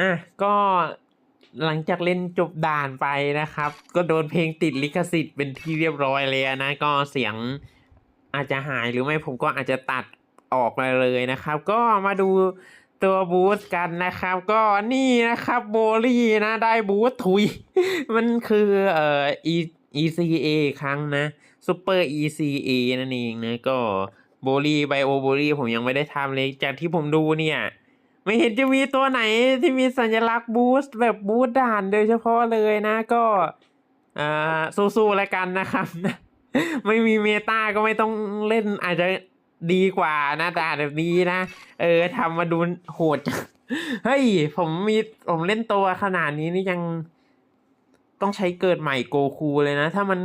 อะก็หลังจากเล่นจบด่านไปนะครับ ก็โดนเพลงติดลิขสิทธิ์เป็นที่เรียบร้อยเลยนะ ก็เสียงอาจจะหายหรือไม่ผมก็อาจจะตัดออกมาเลยนะครับ ก็มาดูตัวบูสต์กันนะครับ ก็นี่นะครับโบลี่นะได้บูสต์ถุย มันคือเอ่อ E ECA ครั้งนะ Super ECA นั่นเองนะ ก็โบลี่ไบโอโบลี่ผมยังไม่ได้ทำเลย จากที่ผมดูเนี่ย ไม่เห็นจะมีตัวไหนที่มีสัญลักษณ์บูสต์แบบบูสต์ด่านโดยเฉพาะเลยนะก็อ่าสู้ๆแล้วกันนะครับ ไม่มีเมตาก็ไม่ต้องเล่นอาจจะดีกว่านะด่แบบนี้นะ เออทำมาดูโหดเฮ้ย ผมมีผมเล่นตัวขนาดนี้นี่ยังต้องใช้เกิดใหม่โกคูเลยนะ ถ้ามัน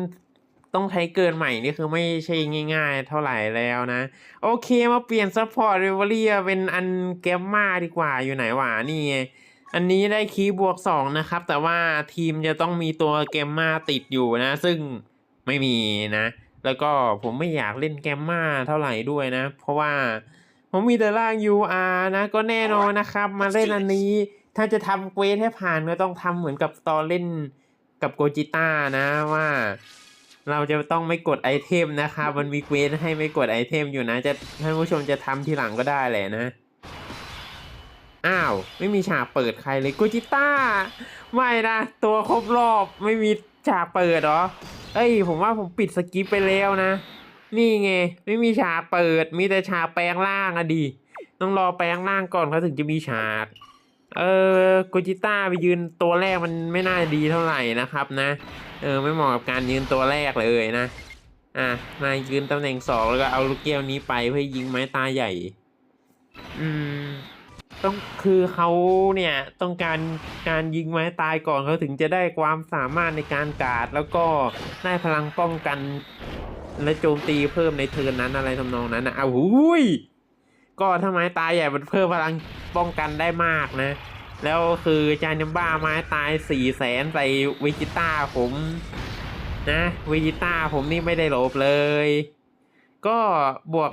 ต้องใช้เกิดใหม่นี่คือไม่ใช่ง่ายๆ เท่าไหร่แล้วนะ โอเคมาเปลี่ยนซัพพอร์ตเรเวอรี่เป็นอันแกมมาดีกว่าอยู่ไหนวะนี่ไงอันนี้ได้คีย์บวกสองนะครับ แต่ว่าทีมจะต้องมีตัวแกมมาติดอยู่นะ ซึ่งไม่มีนะ แล้วก็ผมไม่อยากเล่นแกมมาเท่าไหร่ด้วยนะ เพราะว่าผมมีแต่ร่าง UR นะ ก็แน่นอนนะครับ มาเล่นอันนี้ ถ้าจะทำเควสให้ผ่านก็ต้องทำเหมือนกับตอนเล่นกับโกจิต้านะว่า เราจะต้องไม่กดไอเทมนะครับมันมีเควสให้ไม่กดไอเทมอยู่นะ จะท่านผู้ชมจะทำทีหลังก็ได้แหละนะ อ้าว ไม่มีฉากเปิดใครเลยโกจิต้า ไม่นะ ตัวครบรอบไม่มีฉากเปิดเหรอ เอ้ย ผมว่าผมปิดสกิปไปแล้วนะ นี่ไง ไม่มีฉากเปิด มีแต่ฉากแปลงร่างอะดี ต้องรอแปลงร่างก่อนเขาถึงจะมีฉาก เออโกจิต้าไปยืนตัวแรกมันไม่น่าดีเท่าไหร่นะครับนะ เออไม่เหมาะกับการยืนตัวแรกเลยนะ อะมายืนตำแหน่งสองแล้วก็เอาลูกแก้วนี้ไปเพื่อยิงไม้ตาใหญ่ อืมต้องคือเขาเนี่ยต้องการการยิงไม้ตายก่อนเขาถึงจะได้ความสามารถในการกาด แล้วก็ได้พลังป้องกัน และโจมตีเพิ่มในเทิร์นนั้นอะไรทำนองนั้นนะอ้าวหุยก็ถ้าไม้ตายใหญ่มันเพิ่มพลังป้องกันได้มากนะ แล้วคือจานิมบ้าไม้ตายสี่แสนใส่วิจิต้าผมนะวิจิต้าผมนี่ไม่ได้หลบเลย ก็บวก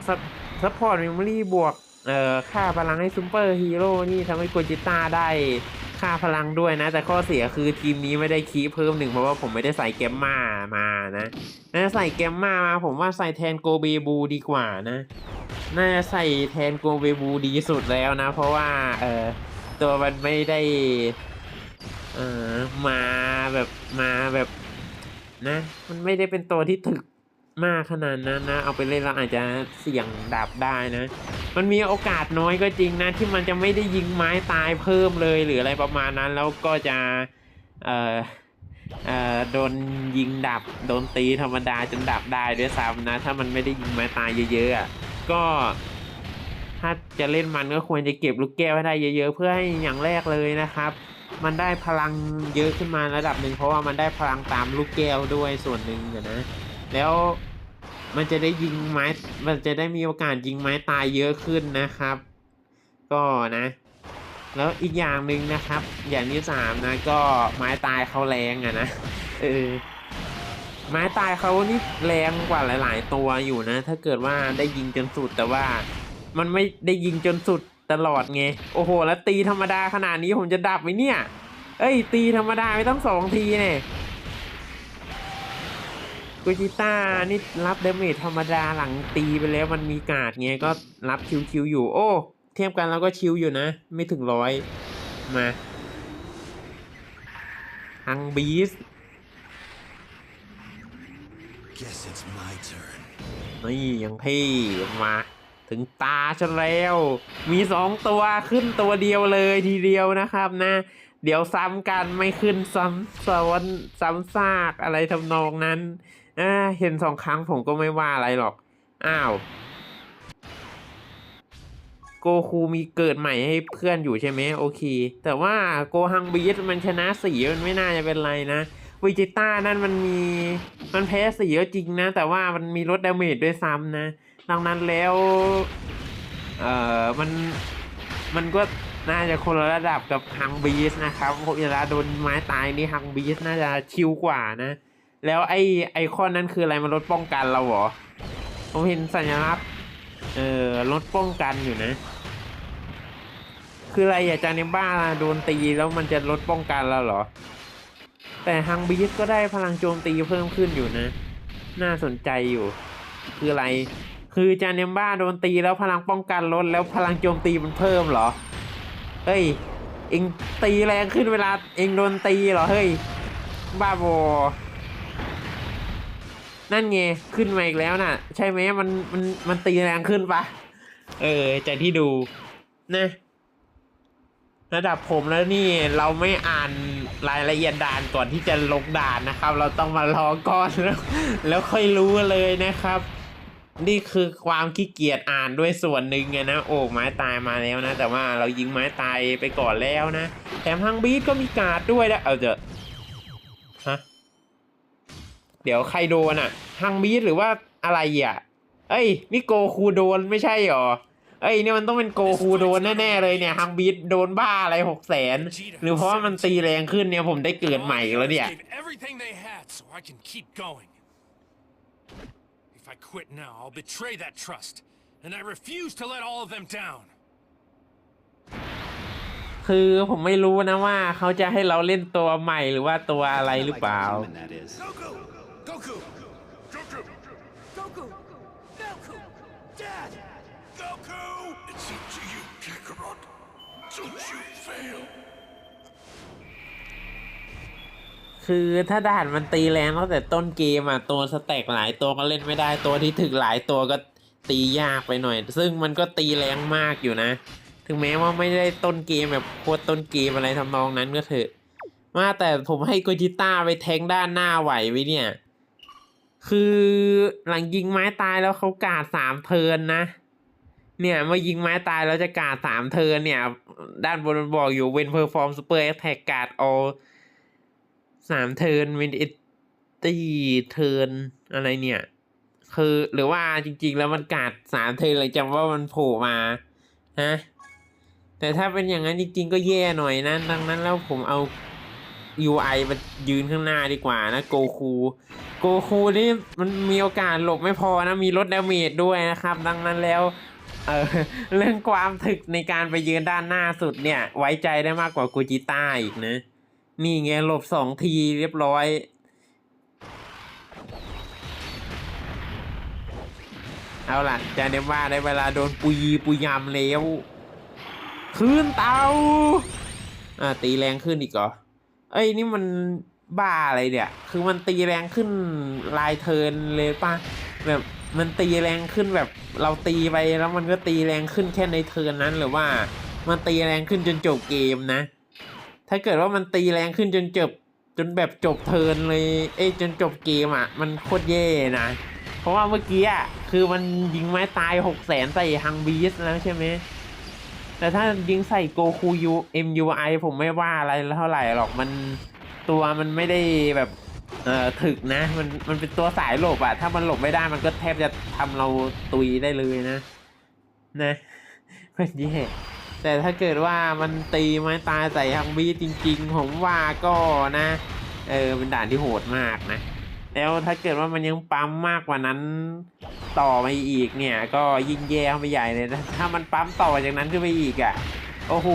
ซัพพอร์ตเมมโมรี่บวกเอ่อค่าพลังให้ซูเปอร์ฮีโร่นี่ทำให้โกจิต้าได้ค่าพลังด้วยนะ แต่ข้อเสียคือทีมนี้ไม่ได้คีเพิ่มหนึ่งเพราะว่าผมไม่ได้ใส่เกมมามานะน่าจะใส่เกมมามาผมว่าใส่แทนโกเบบูดีกว่านะ น่าจะใส่แทนโกเบบูดีสุดแล้วนะ เพราะว่าเออ ตัวมันไม่ได้เออมาแบบมาแบบนะ มันไม่ได้เป็นตัวที่ถึกมากขนาดนั้นนะ เอาไปเล่นแล้วอาจจะเสี่ยงดับได้นะ มันมีโอกาสน้อยก็จริงนะ ที่มันจะไม่ได้ยิงไม้ตายเพิ่มเลยหรืออะไรประมาณนั้น แล้วก็จะเอ่อเอ่อโดนยิงดับ โดนตีธรรมดาจนดับได้ด้วยซ้ำนะ ถ้ามันไม่ได้ยิงไม้ตายเยอะๆอะก็ ถ้าจะเล่นมันก็ควรจะเก็บลูกแก้วให้ได้เยอะ ๆ เพื่อให้อย่างแรกเลยนะครับ มันได้พลังเยอะขึ้นมาระดับหนึ่งเพราะว่ามันได้พลังตามลูกแก้วด้วยส่วนหนึ่งนะ แล้วมันจะได้ยิงไม้ มันจะได้มีโอกาสยิงไม้ตายเยอะขึ้นนะครับ ก็นะ แล้วอีกอย่างหนึ่งนะครับ อย่างที่สามนะก็ไม้ตายเขาแรงอะนะเออไม้ตายเขานี่แรงกว่าหลาย ๆ ตัวอยู่นะ ถ้าเกิดว่าได้ยิงจนสุดแต่ว่า มันไม่ได้ยิงจนสุดตลอดไง โอ้โห แล้วตีธรรมดาขนาดนี้ผมจะดับไหมเนี่ย เอ้ย ตีธรรมดาไม่ต้องสองทีเนี่ยกูจิต้านี่รับเดเมจธรรมดาหลังตีไปแล้วมันมีการ์ดไงก็รับชิวๆอยู่ โอ้เทียบกันแล้วก็ชิวอยู่นะ ไม่ถึงร้อยมาฮังบีส Guess it's my turn. นี่ยังเท่มา ถึงตาฉันแล้ว มีสองตัวขึ้นตัวเดียวเลยทีเดียวนะครับนะ เดี๋ยวซ้ำกันไม่ขึ้นซ้ำซ้อนซ้ำซากอะไรทำนองนั้นอ่าเห็นสองครั้งผมก็ไม่ว่าอะไรหรอก อ้าว โกคูมีเกิดใหม่ให้เพื่อนอยู่ใช่ไหมโอเค แต่ว่าโกฮังบีสมันชนะสีมันไม่น่าจะเป็นไรนะวิจิต้านั่นมันมี มันแพ้สีก็จริงนะ แต่ว่ามันมีลดดาเมจด้วยซ้ำนะ ดังนั้นแล้วเอ่อมันมันก็น่าจะคนละระดับกับฮังบีสนะครับเวลาโดนไม้ตายนี่ฮังบีสน่าจะชิวกว่านะ แล้วไอไอคอนนั้นคืออะไรมันลดป้องกันเราเหรอผมเห็นสัญลักษณ์เออลดป้องกันอยู่นะ คืออะไรอะจานิบ้าโดนตีแล้วมันจะลดป้องกันแล้วเหรอ แต่ฮังบีสก็ได้พลังโจมตีเพิ่มขึ้นอยู่นะ น่าสนใจอยู่ คืออะไร คือจานิบ้าโดนตีแล้วพลังป้องกันลดแล้วพลังโจมตีมันเพิ่มเหรอ เฮ้ย เอ็งตีแรงขึ้นเวลาเอ็งโดนตีเหรอ เฮ้ย บ้าบอ นั่นไงขึ้นมาอีกแล้วน่ะ ใช่ไหมมันมันมันตีแรงขึ้นปะเออจากที่ดูนะระดับผมแล้วนี่เราไม่อ่านรายละเอียดด่านก่อนที่จะลงด่านนะครับ เราต้องมารอก่อนแล้วแล้วค่อยรู้เลยนะครับ นี่คือความขี้เกียจอ่านด้วยส่วนหนึ่งไงนะโอ้ไม้ตายมาแล้วนะ แต่ว่าเรายิงไม้ตายไปก่อนแล้วนะ แถมฮังบีทก็มีการ์ดด้วยนะเอาเถอะฮะเดี๋ยวใครโดนอะฮังบีทหรือว่าอะไรอะ เอ้ยนี่โกคูโดนไม่ใช่หรอเอ้ยเนี่ยมันต้องเป็นโกคูโดนแน่ๆเลยเนี่ยฮังบีทโดนบ้าอะไรหกแสนหรือเพราะมันตีแรงขึ้นเนี่ยผมได้เกิดใหม่แล้วเนี่ย If I quit now, I'll betray that trust, and I refuse to let all of them down. คือผมไม่รู้นะว่าเขาจะให้เราเล่นตัวใหม่หรือว่าตัวอะไรหรือเปล่า Like a human, that is. Goku! Goku! Goku! Goku! Goku! Dad! Goku! It's up to you, Kakarot. Don't you fail. คือถ้าด่านมันตีแรงตั้งแต่ต้นเกมอะตัวสแต็กหลายตัวก็เล่นไม่ได้ตัวที่ถึงหลายตัวก็ตียากไปหน่อย ซึ่งมันก็ตีแรงมากอยู่นะ ถึงแม้ว่าไม่ได้ต้นเกมแบบโคตรต้นเกมอะไรทำนองนั้นก็เถอะว่าแต่ผมให้โกจิต้าไปแทงด้านหน้าไหวไว้เนี่ย คือหลังยิงไม้ตายแล้วเขากาดสามเทินนะ เนี่ยเมื่อยิงไม้ตายแล้วจะกาดสามเทินเนี่ย ด้านบนบอกอยู่ when perform super attack กาด all สามเทิร์นวินเอตี้เทิร์นอะไรเนี่ย คือหรือว่าจริง ๆ แล้วมันกาดสามเทิร์นเลยจำว่ามันโผล่มาฮะแต่ถ้าเป็นอย่างนั้นจริง ๆ ก็แย่หน่อยนะดังนั้นแล้วผมเอา UI มายืนข้างหน้าดีกว่านะโกคูโกคูนี่มันมีโอกาสหลบไม่พอนะ มีลดดาเมจด้วยนะครับ ดังนั้นแล้วเออเรื่องความถึกในการไปยืนด้านหน้าสุดเนี่ย ไว้ใจได้มากกว่ากูจิต้าอีกนะ นี่ไงหลบสองทีเรียบร้อย เอาล่ะจาเนว่าได้เวลาโดนปุยปุยยำแล้วคืนเตาอ่าตีแรงขึ้นอีกเหรอ เอ้ยนี่มันบ้าอะไรเนี่ย คือมันตีแรงขึ้นลายเทินเลยป่ะ แบบมันตีแรงขึ้นแบบเราตีไปแล้วมันก็ตีแรงขึ้นแค่ในเทินนั้นหรือว่า มันตีแรงขึ้นจนจบเกมนะ ถ้าเกิดว่ามันตีแรงขึ้นจนจบจนแบบจบเทินเลยเอ้ยจนจบเกมอะ มันโคตรแย่นะ เพราะว่าเมื่อกี้อะคือมันยิงไม้ตายหกแสนใส่ฮังบีสแล้วใช่ไหมแต่ถ้ายิงใส่โกคูยู MUI ผมไม่ว่าอะไรเท่าไหร่หรอกมันตัวมันไม่ได้แบบเอ่อถึกนะ มันมันเป็นตัวสายหลบอะถ้ามันหลบไม่ได้มันก็แทบจะทำเราตุยได้เลยนะ นะก็แย่ แต่ถ้าเกิดว่ามันตีไม้ตายใส่ฮังบีจริง ๆ ผมว่าก็นะ เออเป็นด่านที่โหดมากนะ แล้วถ้าเกิดว่ามันยังปั๊มมากกว่านั้นต่อมาอีกเนี่ย ก็ยิ่งแย่เข้าไปใหญ่เลยนะถ้ามันปั๊มต่อจากนั้นขึ้นไปอีกอะ่ะโอ้โห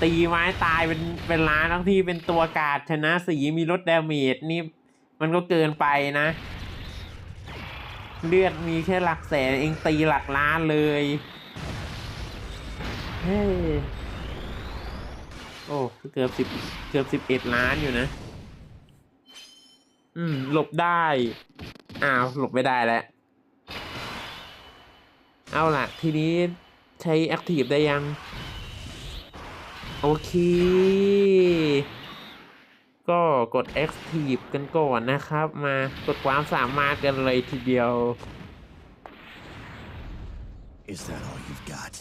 ตีไม้ตายเป็นเป็นล้านทั้งที่เป็นตัวกาดชนะสีมีลดดาเมจนี่มันก็เกินไปนะ เลือดมีแค่หลักแสนเองตีหลักล้านเลย เฮ้โอ้เกือบสิบเกือบสิบเอ็ดล้านอยู่นะ อืม หลบได้ อ้าว หลบไม่ได้แล้ว เอาล่ะ ทีนี้ใช้ Active ได้ยัง โอเค ก็กด Active กันก่อนนะครับ มากดความสามารถกันเลยทีเดียว Is that all you've got?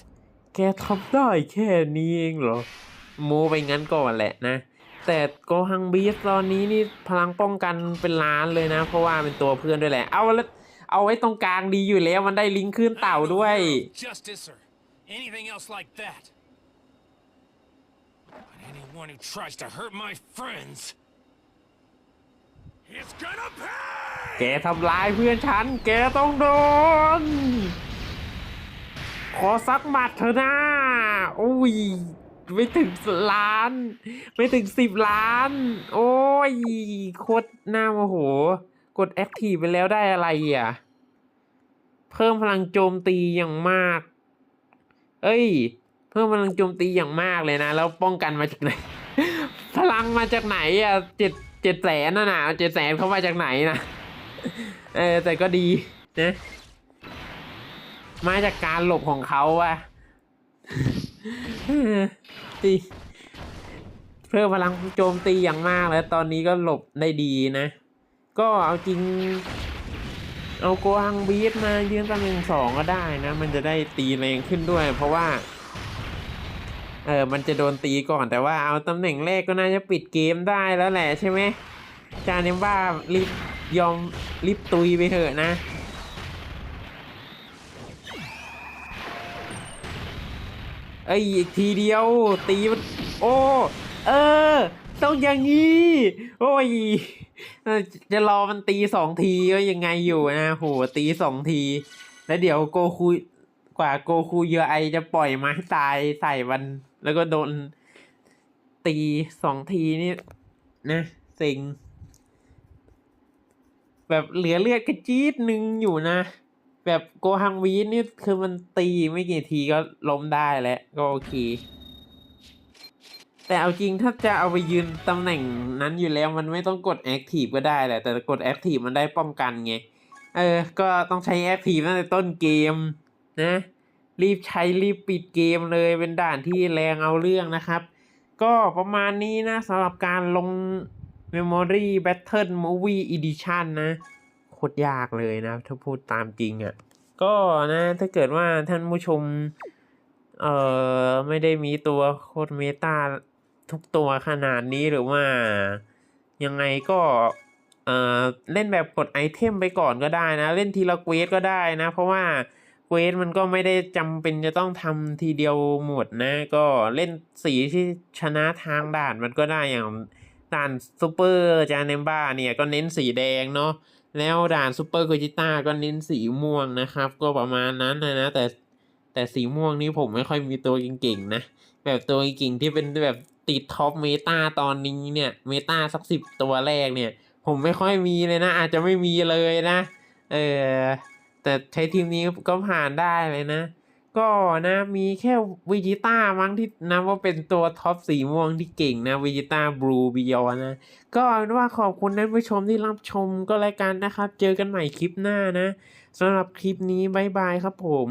แกทำได้แค่นี้เองเหรอโมไปงั้นก่อนแหละนะ แต่โกฮังบีสตอนนี้นี่พลังป้องกันเป็นล้านเลยนะ เพราะว่าเป็นตัวเพื่อนด้วยแหละ เอาแล้วเอาไว้ตรงกลางดีอยู่แล้วมันได้ลิงก์ขึ้นเต่า I'm no ด้วย hero of Justice or anything else like that. But anyone who tries to hurt my friends, it's gonna pay! แกทำร้ายเพื่อนฉัน แกต้องโดน ขอสักหมัดเถอะนะอุ้ย ไม่ถึงล้าน ไม่ถึงสิบล้าน โอ้ย โคตรหน่าโมโห กดแอคทีฟไปแล้วได้อะไรอะ เพิ่มพลังโจมตีอย่างมาก เอ้ย เพิ่มพลังโจมตีอย่างมากเลยนะ แล้วป้องกันมาจากไหน พลังมาจากไหนอะเจ็ดเจ็ดแสนน่ะนะเจ็ดแสนเขามาจากไหนนะ เออแต่ก็ดีนะ มาจากการหลบของเขาอะตีเพิ่มพลังโจมตีอย่างมากแล้ว ตอนนี้ก็หลบได้ดีนะ ก็เอาจริง เอาโกฮังบีทมายืนตำแหน่งสองก็ได้นะ มันจะได้ตีแรงขึ้นด้วย เพราะว่า เออมันจะโดนตีก่อนแต่ว่าเอาตำแหน่งแรกก็น่าจะปิดเกมได้แล้วแหละใช่ไหมจาเนมว่ารีบยอมรีบตุยไปเถอะนะ เอ้ยอีกทีเดียว ตีมันโอ้เออ ต้องอย่างนี้โอ้ยจะรอมันตีสองทีก็ยังไงอยู่นะโหตีสองที แล้วเดี๋ยวโกคูกว่าโกคูเยอไอจะปล่อยมาให้ตายใส่มัน แล้วก็โดนตีสองทีนี่นะเซ็งแบบเหลือเลือดกระจี๊ดหนึ่งอยู่นะ แบบโกฮังวีนี่คือมันตีไม่กี่ทีก็ล้มได้แล้วก็โอเค แต่เอาจริงถ้าจะเอาไปยืนตำแหน่งนั้นอยู่แล้วมันไม่ต้องกดแอคทีฟก็ได้แหละ แต่กดแอคทีฟมันได้ป้องกันไง เออ ก็ต้องใช้แอคทีฟตั้งแต่ต้นเกมนะ รีบใช้รีบปิดเกมเลยเป็นด่านที่แรงเอาเรื่องนะครับ ก็ประมาณนี้นะสำหรับการลง Memory Battle Movie Edition นะ ตรยากเลยนะ ถ้าพูดตามจริงอะ่ะ ก็นะถ้าเกิดว่าท่านผู้ชม เอ่อ ไม่ได้มีตัวโคตรเมตาทุกตัวขนาดนี้หรือว่า ยังไงก็ เอ่อ เล่นแบบกดไอเทมไปก่อนก็ได้นะ เล่นทีละเควสก็ได้นะ เพราะว่าเควสมันก็ไม่ได้จำเป็นจะต้องทำทีเดียวหมดนะ ก็เล่นสีที่ชนะทางด่านมันก็ได้อย่างด่านซูเปอร์จาเนมบ้าเนี่ยก็เน้นสีแดงเนาะ แล้วด่านซูเปอร์โกจิต้าก็เน้นสีม่วงนะครับ ก็ประมาณนั้นนะนะ แต่แต่สีม่วงนี่ผมไม่ค่อยมีตัวเก่งๆนะ แบบตัวเก่งที่เป็นแบบติดท็อปเมตาตอนนี้เนี่ย เมตาสักสิบตัวแรกเนี่ย ผมไม่ค่อยมีเลยนะ อาจจะไม่มีเลยนะ เออแต่ใช้ทีมนี้ก็ผ่านได้เลยนะ ก็นะมีแค่วิจิต้ามั้งที่นับว่าเป็นตัวท็อปสีม่วงที่เก่งนะวิจิต้าบลูบิยอนนะ ก็เอาเป็นว่าขอบคุณท่านผู้ชมที่รับชมก็แล้วกันนะครับ เจอกันใหม่คลิปหน้านะสำหรับคลิปนี้บายบายครับผม